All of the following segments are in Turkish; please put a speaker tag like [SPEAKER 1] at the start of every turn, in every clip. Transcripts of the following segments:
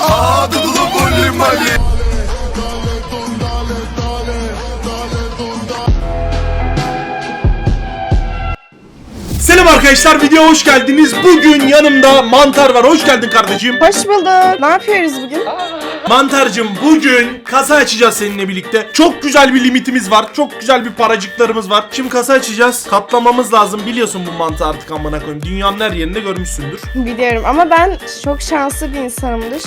[SPEAKER 1] Ah Dudu Bulli Mali
[SPEAKER 2] Selam arkadaşlar videoya hoş geldiniz. Bugün yanımda mantar var. Hoş geldin kardeşim.
[SPEAKER 3] Hoş bulduk. Ne yapıyoruz bugün?
[SPEAKER 2] Mantarcım bugün kasa açacağız seninle birlikte. Çok güzel bir limitimiz var. Çok güzel bir paracıklarımız var. Şimdi kasa açacağız. Katlamamız lazım. Biliyorsun bu mantı artık amına koyayım. Dünyanın her yerinde görmüşsündür.
[SPEAKER 3] Biliyorum ama ben çok şanslı bir insanımdır.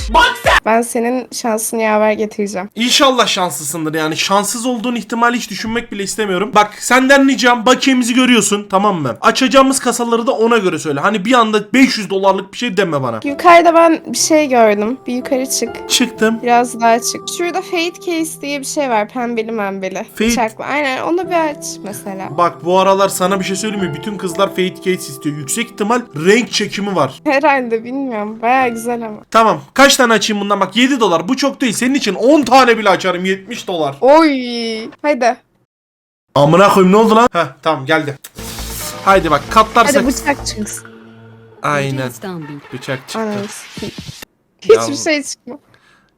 [SPEAKER 3] Ben senin şansını yaver getireceğim.
[SPEAKER 2] İnşallah şanslısındır yani. Şanssız olduğun ihtimali hiç düşünmek bile istemiyorum. Bak senden ricam bakiyemizi görüyorsun tamam mı? Açacağımız kasaları da ona göre söyle. Hani bir anda 500 dolarlık bir şey deme bana.
[SPEAKER 3] Yukarıda ben bir şey gördüm. Bir yukarı çık.
[SPEAKER 2] Çıktım.
[SPEAKER 3] Biraz daha çık. Şurada Fate Case diye bir şey var. Pembeli membeli.
[SPEAKER 2] Fate-
[SPEAKER 3] Bıçaklı. Aynen onu bir aç mesela.
[SPEAKER 2] Bak bu aralar sana bir şey söyleyeyim mi? Bütün kızlar Fate Case istiyor. Yüksek ihtimal renk çekimi var.
[SPEAKER 3] Herhalde bilmiyorum. Baya güzel ama.
[SPEAKER 2] Tamam. Kaç tane açayım bundan? Bak 7 dolar. Bu çok değil. Senin için 10 tane bile açarım. 70 dolar.
[SPEAKER 3] Oy. Hadi.
[SPEAKER 2] Amına koyayım ne oldu lan? Heh tamam geldi. Haydi bak katlarsak.
[SPEAKER 3] Hadi bıçak çıksın.
[SPEAKER 2] Aynen.
[SPEAKER 4] İstanbul.
[SPEAKER 2] Bıçak çıktı.
[SPEAKER 3] Ananı sikeyim. Hiçbir şey çıkma.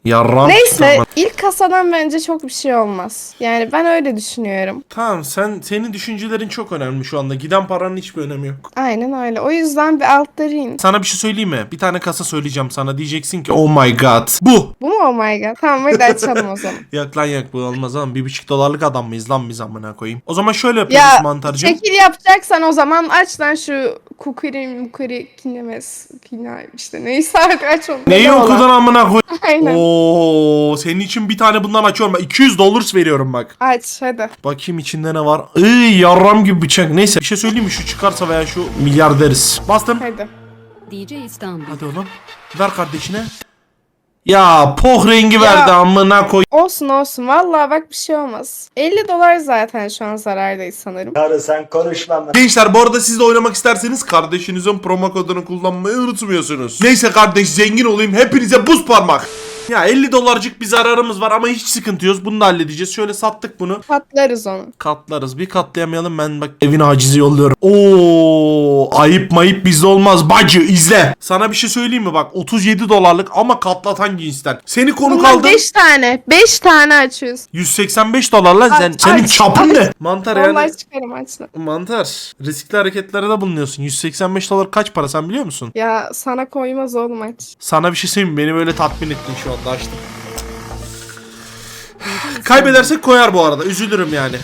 [SPEAKER 2] Yarram
[SPEAKER 3] Neyse ilk kasadan bence çok bir şey olmaz. Yani ben öyle düşünüyorum.
[SPEAKER 2] Tamam sen senin düşüncelerin çok önemli şu anda. Giden paranın hiçbir önemi yok.
[SPEAKER 3] Aynen öyle. O yüzden bir altları in.
[SPEAKER 2] Sana bir şey söyleyeyim mi? Bir tane kasa söyleyeceğim sana. Diyeceksin ki oh my god. Bu.
[SPEAKER 3] Bu mu oh my god? Tamam hadi açalım o zaman.
[SPEAKER 2] Yok lan yok bu olmaz ama bir buçuk dolarlık adam mıyız lan biz amına koyayım. O zaman şöyle yapıyoruz
[SPEAKER 3] ya
[SPEAKER 2] mantarcığım.
[SPEAKER 3] şekil yapacaksan o zaman aç lan şu kukuri mukuri kinemes pina işte neyse aç onu.
[SPEAKER 2] Neyi okudun amına koy?
[SPEAKER 3] Aynen.
[SPEAKER 2] Oo, senin için bir tane bundan açıyorum. Bak 200 dollars veriyorum bak.
[SPEAKER 3] Aç hadi.
[SPEAKER 2] Bakayım içinde ne var. Iy yarram gibi bıçak. Neyse bir şey söyleyeyim mi? Şu çıkarsa veya şu milyar deriz. Bastım.
[SPEAKER 3] Hadi.
[SPEAKER 4] DJ İstanbul.
[SPEAKER 2] Hadi oğlum. Ver kardeşine. Ya poh rengi
[SPEAKER 3] Ya.
[SPEAKER 2] verdi amına koy.
[SPEAKER 3] Olsun olsun. Vallahi bak bir şey olmaz. 50 dolar zaten şu an zarardayız sanırım.
[SPEAKER 5] Karı sen konuşma.
[SPEAKER 2] Gençler bu arada siz de oynamak isterseniz kardeşinizin promo kodunu kullanmayı unutmuyorsunuz. Neyse kardeş zengin olayım hepinize buz parmak. Ya 50 dolarcık bir zararımız var ama hiç sıkıntı yok. Bunu da halledeceğiz. Şöyle sattık bunu.
[SPEAKER 3] Patlarız onu.
[SPEAKER 2] Katlarız. Bir katlayamayalım ben bak evin acizi yolluyorum. Oo, ayıp mayıp bizde olmaz bacı izle. Sana bir şey söyleyeyim mi bak 37 dolarlık ama katlatan cinsten. Seni konuk
[SPEAKER 3] Bundan
[SPEAKER 2] aldım.
[SPEAKER 3] 5 tane. 5 tane açıyoruz.
[SPEAKER 2] 185 dolarla sen
[SPEAKER 3] Aç,
[SPEAKER 2] senin
[SPEAKER 3] aç,
[SPEAKER 2] çapın
[SPEAKER 3] aç.
[SPEAKER 2] ne? Mantar yani.
[SPEAKER 3] Vallahi çıkarım açla.
[SPEAKER 2] Mantar. Riskli hareketlere de bulunuyorsun. 185 dolar kaç para sen biliyor musun?
[SPEAKER 3] Ya sana koymaz oğlum aç.
[SPEAKER 2] Sana bir şey söyleyeyim mi? Beni böyle tatmin ettin şu anda açtım. Kaybedersek koyar bu arada. Üzülürüm yani.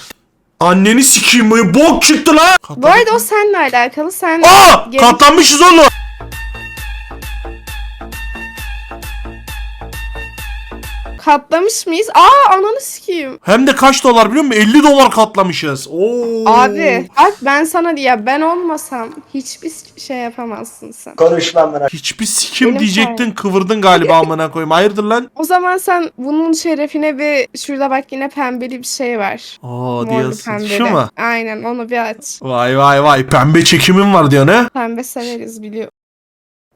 [SPEAKER 2] Anneni sikeyim bok çıktı lan.
[SPEAKER 3] Bu arada o seninle alakalı. Sen
[SPEAKER 2] Aa!
[SPEAKER 3] Geri-
[SPEAKER 2] Katlanmışız oğlum.
[SPEAKER 3] Katlamış mıyız? Aa ananı sikeyim.
[SPEAKER 2] Hem de kaç dolar biliyor musun? 50 dolar katlamışız. Oo.
[SPEAKER 3] Abi bak ben sana diye ben olmasam hiçbir şey yapamazsın sen.
[SPEAKER 5] Konuşma lan.
[SPEAKER 2] Hiçbir sikim
[SPEAKER 3] Benim
[SPEAKER 2] diyecektin
[SPEAKER 3] sayem.
[SPEAKER 2] kıvırdın galiba amına koyayım. Hayırdır lan?
[SPEAKER 3] O zaman sen bunun şerefine bir şurada bak yine pembeli bir şey var.
[SPEAKER 2] Aa
[SPEAKER 3] Morlu
[SPEAKER 2] diyorsun.
[SPEAKER 3] pembeli.
[SPEAKER 2] Şu mu?
[SPEAKER 3] Aynen onu bir aç.
[SPEAKER 2] Vay vay vay pembe çekimim var diyor ne?
[SPEAKER 3] Pembe severiz biliyor.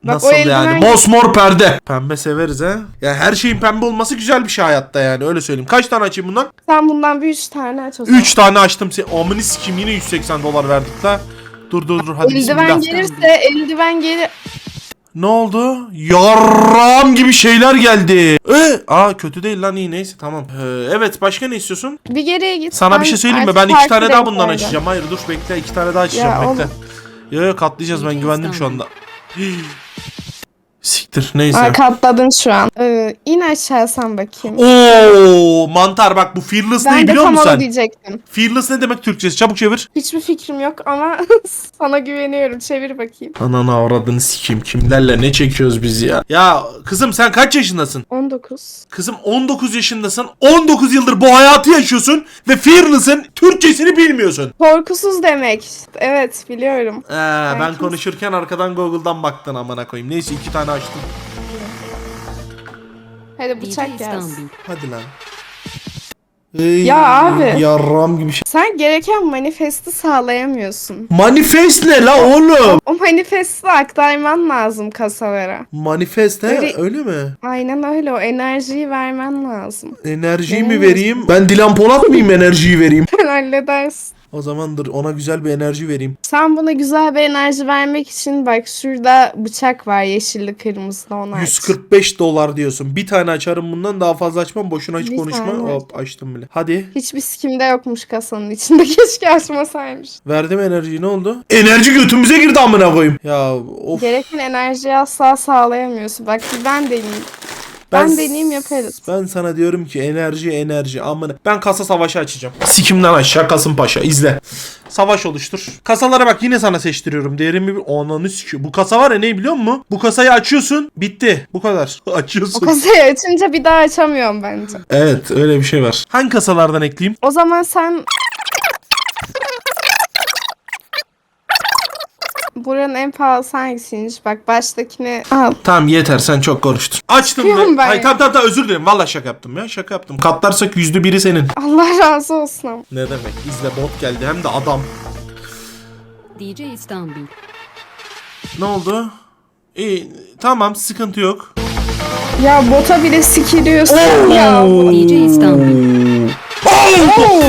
[SPEAKER 3] Bak,
[SPEAKER 2] Nasıl
[SPEAKER 3] o
[SPEAKER 2] yani?
[SPEAKER 3] eldiven-
[SPEAKER 2] Mosmor perde. Pembe severiz ha. Ya her şeyin pembe olması güzel bir şey hayatta yani öyle söyleyeyim. Kaç tane açayım bundan?
[SPEAKER 3] Sen bundan bir üç tane aç o zaman.
[SPEAKER 2] 3 tane açtım. Se Amını sikim yine 180 dolar verdik la. Dur dur dur hadi
[SPEAKER 3] Eldiven
[SPEAKER 2] bismillah.
[SPEAKER 3] gelirse eldiven gelir.
[SPEAKER 2] Ne oldu? Yarram gibi şeyler geldi. Ee, aa kötü değil lan iyi neyse tamam. Ee, evet başka ne istiyorsun?
[SPEAKER 3] Bir geriye git.
[SPEAKER 2] Sana bir şey söyleyeyim mi? Ben iki tane daha bundan açacağım. Hayır dur bekle iki tane daha açacağım
[SPEAKER 3] Ya
[SPEAKER 2] bekle.
[SPEAKER 3] oğlum.
[SPEAKER 2] Yo yo katlayacağız ben güvendim şu anda. 嗯 Siktir neyse.
[SPEAKER 3] Aa, katladın şu an. Ee, in aşağı sen bakayım.
[SPEAKER 2] Oo mantar bak bu fearless ne
[SPEAKER 3] ben de
[SPEAKER 2] biliyor musun sen?
[SPEAKER 3] diyecektim.
[SPEAKER 2] Fearless ne demek Türkçesi? Çabuk çevir.
[SPEAKER 3] Hiçbir fikrim yok ama sana güveniyorum. Çevir bakayım.
[SPEAKER 2] Ananı avradını sikeyim. Kimlerle ne çekiyoruz biz ya? Ya kızım sen kaç yaşındasın?
[SPEAKER 3] 19.
[SPEAKER 2] Kızım 19 yaşındasın. 19 yıldır bu hayatı yaşıyorsun ve Fearless'ın Türkçesini bilmiyorsun.
[SPEAKER 3] Korkusuz demek. Evet biliyorum.
[SPEAKER 2] Ee, ben konuşurken arkadan Google'dan baktın amına koyayım. Neyse iki tane açtım.
[SPEAKER 3] Hadi bıçak gelsin.
[SPEAKER 2] Hadi lan. Ey,
[SPEAKER 3] Ya abi.
[SPEAKER 2] Yarram gibi şey.
[SPEAKER 3] Sen gereken manifesti sağlayamıyorsun.
[SPEAKER 2] Manifest ne la oğlum?
[SPEAKER 3] O manifesti aktarman lazım kasalara.
[SPEAKER 2] Manifest he
[SPEAKER 3] Öyle-
[SPEAKER 2] öyle mi?
[SPEAKER 3] Aynen öyle o enerjiyi vermen lazım.
[SPEAKER 2] Enerjiyi mi vereyim? Ben Dilan Polat mıyım enerjiyi vereyim?
[SPEAKER 3] Sen halledersin.
[SPEAKER 2] O zamandır ona güzel bir enerji vereyim.
[SPEAKER 3] Sen buna güzel bir enerji vermek için bak şurada bıçak var yeşilli kırmızılı onu aç.
[SPEAKER 2] 145 dolar diyorsun. Bir tane açarım bundan daha fazla açmam. Boşuna hiç
[SPEAKER 3] Bir
[SPEAKER 2] konuşma.
[SPEAKER 3] tane.
[SPEAKER 2] Hop açtım bile. Hadi.
[SPEAKER 3] Hiçbir sikimde yokmuş kasanın içinde. Keşke açmasaymış.
[SPEAKER 2] Verdim enerjiyi ne oldu? Enerji götümüze girdi amına koyayım. Ya of.
[SPEAKER 3] Gereken enerjiyi asla sağlayamıyorsun. Bak ben deneyeyim. Ben, deneyeyim yaparız.
[SPEAKER 2] Ben sana diyorum ki enerji enerji amına. Ben kasa savaşı açacağım. Sikimden aşağı Kasımpaşa izle. Savaş oluştur. Kasalara bak yine sana seçtiriyorum. Değerimi bir ananı sikiyor. Bu kasa var ya ne biliyor musun? Bu kasayı açıyorsun. Bitti. Bu kadar.
[SPEAKER 3] O
[SPEAKER 2] Açıyorsun.
[SPEAKER 3] kasayı açınca bir daha açamıyorum bence.
[SPEAKER 2] Evet öyle bir şey var. Hangi kasalardan ekleyeyim?
[SPEAKER 3] O zaman sen... Buranın en pahalısı hangisiymiş? Bak baştakini al.
[SPEAKER 2] Tamam yeter sen çok konuştun. Açtım
[SPEAKER 3] Çıkıyorum
[SPEAKER 2] ve...
[SPEAKER 3] ben.
[SPEAKER 2] Ay tamam tamam tamam, özür dilerim. Valla şaka yaptım ya şaka yaptım. Katlarsak yüzde biri senin.
[SPEAKER 3] Allah razı olsun. ama.
[SPEAKER 2] Ne demek? İzle bot geldi hem de adam.
[SPEAKER 4] DJ İstanbul.
[SPEAKER 2] Ne oldu? İyi tamam sıkıntı yok.
[SPEAKER 3] Ya bota bile sikiliyorsun ya.
[SPEAKER 4] DJ İstanbul.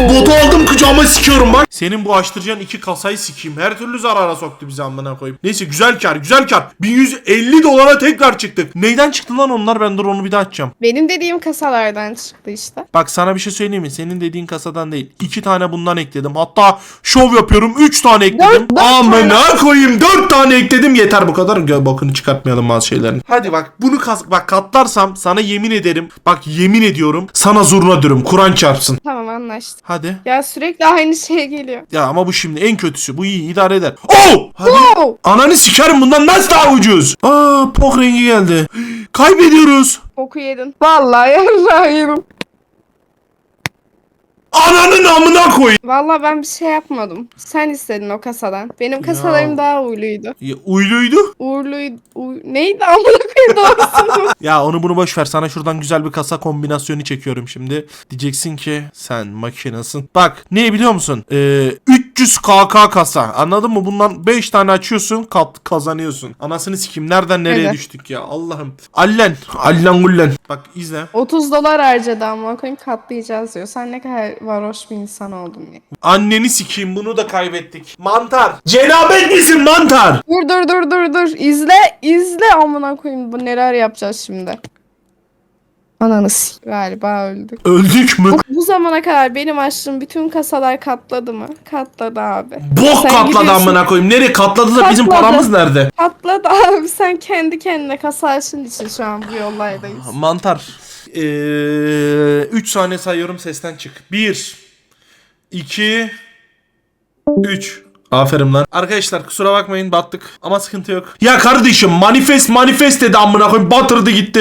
[SPEAKER 2] Botu aldım kucağıma sikiyorum bak. Senin bu açtıracağın iki kasayı sikeyim. Her türlü zarara soktu bizi amına koyayım. Neyse güzel kar güzel kar. 1150 dolara tekrar çıktık. Neyden çıktı lan onlar ben dur onu bir daha açacağım.
[SPEAKER 3] Benim dediğim kasalardan çıktı işte.
[SPEAKER 2] Bak sana bir şey söyleyeyim mi? Senin dediğin kasadan değil. iki tane bundan ekledim. Hatta şov yapıyorum. Üç tane ekledim.
[SPEAKER 3] Dört- dört
[SPEAKER 2] Amına koyayım. Dört tane ekledim. Yeter bu kadar. Gö bakını çıkartmayalım bazı şeylerin. Hadi bak bunu kas bak katlarsam sana yemin ederim. Bak yemin ediyorum. Sana zurna dürüm. Kur'an çarpsın.
[SPEAKER 3] Tamam anlaştık.
[SPEAKER 2] Hadi.
[SPEAKER 3] Ya sürekli aynı şey geliyor.
[SPEAKER 2] Ya ama bu şimdi en kötüsü. Bu iyi idare eder. Oh! Hadi.
[SPEAKER 3] Oh!
[SPEAKER 2] Ananı sikerim bundan nasıl daha ucuz? Aa pok rengi geldi. Kaybediyoruz.
[SPEAKER 3] Boku yedin. Vallahi yarrağı yedim.
[SPEAKER 2] Ananın amına koy.
[SPEAKER 3] Vallahi ben bir şey yapmadım. Sen istedin o kasadan. Benim kasalarım daha uğurluydu.
[SPEAKER 2] Ya, uyluydu.
[SPEAKER 3] Uğurluydu. Uy... Neydi amına koyayım doğrusunu?
[SPEAKER 2] Ya onu bunu boş ver. Sana şuradan güzel bir kasa kombinasyonu çekiyorum şimdi. Diyeceksin ki sen makinasın. Bak ne biliyor musun? Ee, 300 KK kasa. Anladın mı? Bundan 5 tane açıyorsun kat kazanıyorsun. Anasını sikim nereden nereye
[SPEAKER 3] Evet.
[SPEAKER 2] düştük ya Allah'ım. Allen. Allen gullen. Bak izle.
[SPEAKER 3] 30 dolar harcadı amına koyayım katlayacağız diyor. Sen ne kadar varoş bir insan oldun ya.
[SPEAKER 2] Anneni sikeyim bunu da kaybettik. Mantar. Cenabet misin mantar?
[SPEAKER 3] Dur dur dur dur dur. İzle izle amına koyayım. Bu neler yapacağız şimdi. Ananı s- galiba öldük.
[SPEAKER 2] Öldük mü?
[SPEAKER 3] Bu, bu zamana kadar benim açtığım bütün kasalar katladı mı? Katladı abi.
[SPEAKER 2] Bok
[SPEAKER 3] Sen
[SPEAKER 2] katladı
[SPEAKER 3] gidiyorsun-
[SPEAKER 2] amına koyayım. Nereye katladı da bizim
[SPEAKER 3] Katladı.
[SPEAKER 2] paramız nerede?
[SPEAKER 3] Katladı abi. Sen kendi kendine kasa açtığın için şu an bu yollardayız.
[SPEAKER 2] Mantar. 3 saniye sayıyorum sesten çık. 1 2 3 Aferin lan. Arkadaşlar kusura bakmayın battık ama sıkıntı yok. Ya kardeşim manifest manifest dedi amına koyayım batırdı gitti.